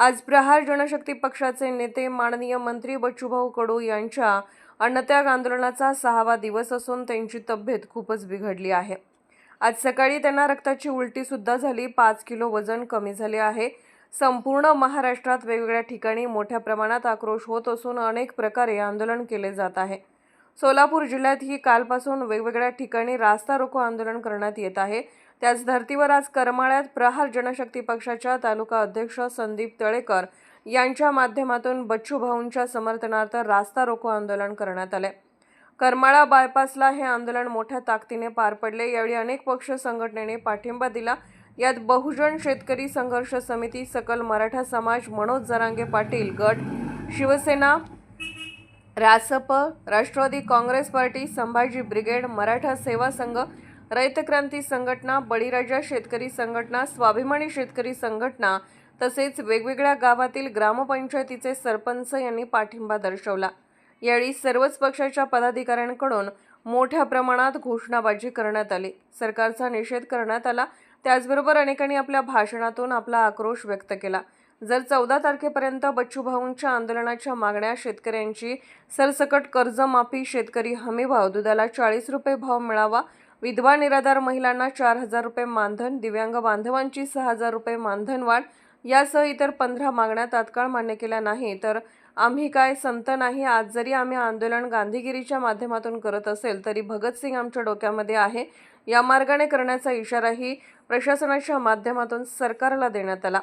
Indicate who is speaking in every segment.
Speaker 1: आज प्रहार जनशक्ती पक्षाचे नेते माननीय मंत्री बच्चूभाऊ कडू यांच्या अन्नत्याग आंदोलनाचा सहावा दिवस असून त्यांची तब्येत खूपच बिघडली आहे. आज सकाळी त्यांना रक्ताची उलटीसुद्धा झाली. पाच किलो वजन कमी झाले आहे. संपूर्ण महाराष्ट्रात वेगवेगळ्या ठिकाणी मोठ्या प्रमाणात आक्रोश होत असून अनेक प्रकारे आंदोलन केले जात आहे. सोलापूर जिल्ह्यातही कालपासून वेगवेगळ्या ठिकाणी रास्ता रोको आंदोलन करण्यात येत आहे. त्याच धर्तीवर आज करमाळ्यात प्रहार जनशक्ती पक्षाच्या तालुका अध्यक्ष संदीप तळेकर यांच्या माध्यमातून बच्चू भाऊंच्या समर्थनार्थ रास्ता रोको आंदोलन करण्यात आले. करमाळा बायपासला हे आंदोलन मोठ्या ताकदीने पार पडले. यावेळी अनेक पक्ष संघटनेने पाठिंबा दिला. यात बहुजन शेतकरी संघर्ष समिती सकल मराठा समाज मनोज जरांगे पाटील गट शिवसेना रासप राष्ट्रवादी काँग्रेस पार्टी संभाजी ब्रिगेड मराठा सेवा संघ रयत क्रांती संघटना बळीराजा शेतकरी संघटना स्वाभिमानी शेतकरी संघटना तसेच वेगवेगळ्या गावातील ग्रामपंचायतीचे सरपंच यांनी पाठिंबा दर्शवला. यावेळी सर्वच पक्षाच्या पदाधिकाऱ्यांकडून मोठ्या प्रमाणात घोषणाबाजी करण्यात आली. सरकारचा निषेध करण्यात आला. त्याचबरोबर अनेकांनी आपल्या भाषणातून आपला आक्रोश व्यक्त केला. जर चौदा तारखेपर्यंत बच्चूभाऊंच्या आंदोलनाच्या मागण्या शेतकऱ्यांची सरसकट कर्जमाफी शेतकरी हमीभाव दुधाला चाळीस रुपये भाव मिळावा विधवा निराधार महिलांना चार हजार रुपये मानधन दिव्यांग बांधवांची सहा हजार रुपये मानधन वाढ यासह इतर पंधरा मागण्या तात्काळ मान्य केल्या नाही तर आम्ही काय संत नाही? आज जरी आम्ही आंदोलन गांधीगिरीच्या माध्यमातून करत असेल तरी भगतसिंग आमच्या डोक्यामध्ये आहे. या मार्गाने करण्याचा इशाराही प्रशासनाच्या माध्यमातून सरकारला देण्यात आला.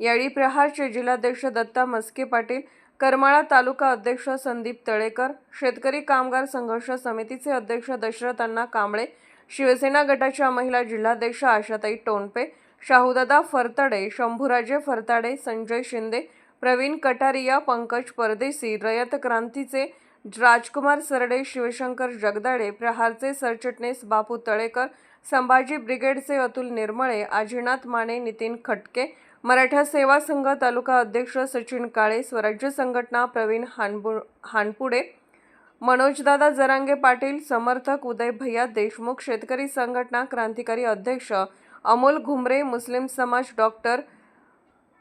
Speaker 1: यावेळी प्रहारचे जिल्हाध्यक्ष दत्ता मस्के पाटील करमाळा तालुका अध्यक्ष संदीप तळेकर शेतकरी कामगार संघर्ष समितीचे अध्यक्ष दशरथ अण्णा कांबळे शिवसेना गटाच्या महिला जिल्हाध्यक्ष आशाताई टोनपे शाहूदादा फरतडे शंभूराजे फरताडे संजय शिंदे प्रवीण कटारिया पंकज परदेसी रयत क्रांतीचे राजकुमार सरडे शिवशंकर जगदाळे प्रहारचे सरचिटणीस बापू तळेकर संभाजी ब्रिगेडचे अतुल निर्मळे आजीनाथ माने नितीन खटके मराठा सेवा संघ तालुका अध्यक्ष सचिन काळे स्वराज्य संघटना प्रवीण हानबु हानपुडे मनोजदादा जरांगे पाटील समर्थक उदय भैया देशमुख शेतकरी संघटना क्रांतिकारी अध्यक्ष अमोल घुमरे मुस्लिम समाज डॉक्टर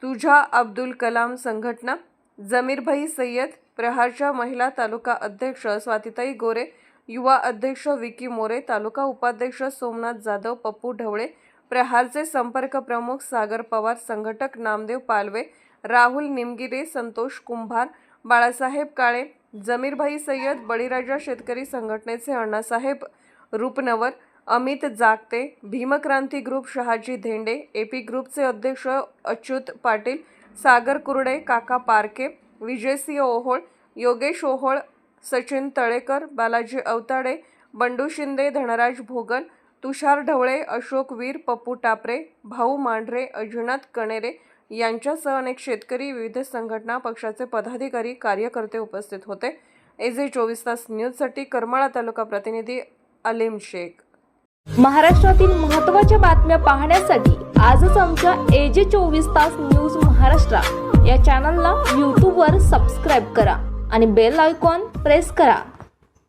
Speaker 1: तुझा अब्दुल कलाम संघटना जमीरभाई सय्यद प्रहारच्या महिला तालुका अध्यक्ष स्वातिताई गोरे युवा अध्यक्ष विकी मोरे तालुका उपाध्यक्ष सोमनाथ जाधव पप्पू ढवळे प्रहारचे संपर्क प्रमुख सागर पवार संघटक नामदेव पालवे राहुल निमगिरे संतोष कुंभार बाळासाहेब काळे जमीरभाई सय्यद बळीराजा शेतकरी संघटनेचे अण्णासाहेब रूपनवर अमित जागते भीमक्रांती ग्रुप शहाजी धेंडे एपी ग्रुपचे अध्यक्ष अच्युत पाटील सागर कुरडे काका पारके विजयसिंह ओहोळ योगेश ओहोळ सचिन तळेकर बालाजी अवताडे बंडू शिंदे धनराज भोगल तुषार ढवळे अशोक वीर पप्पू टापरे भाऊ मांढरे अजिनाथ कणेरे यांच्यासह अनेक शेतकरी विविध संघटना पक्षाचे पदाधिकारी कार्यकर्ते उपस्थित होते. एजे चोवीस तास न्यूजसाठी करमाळा तालुका प्रतिनिधी अलीम शेख.
Speaker 2: महाराष्ट्रातील महत्त्वाच्या बातम्या पाहण्यासाठी आजच आमच्या एजे चोवीस तास न्यूज महाराष्ट्र या चॅनलला यूट्यूबवर सबस्क्राईब करा आणि बेल आयकॉन प्रेस करा.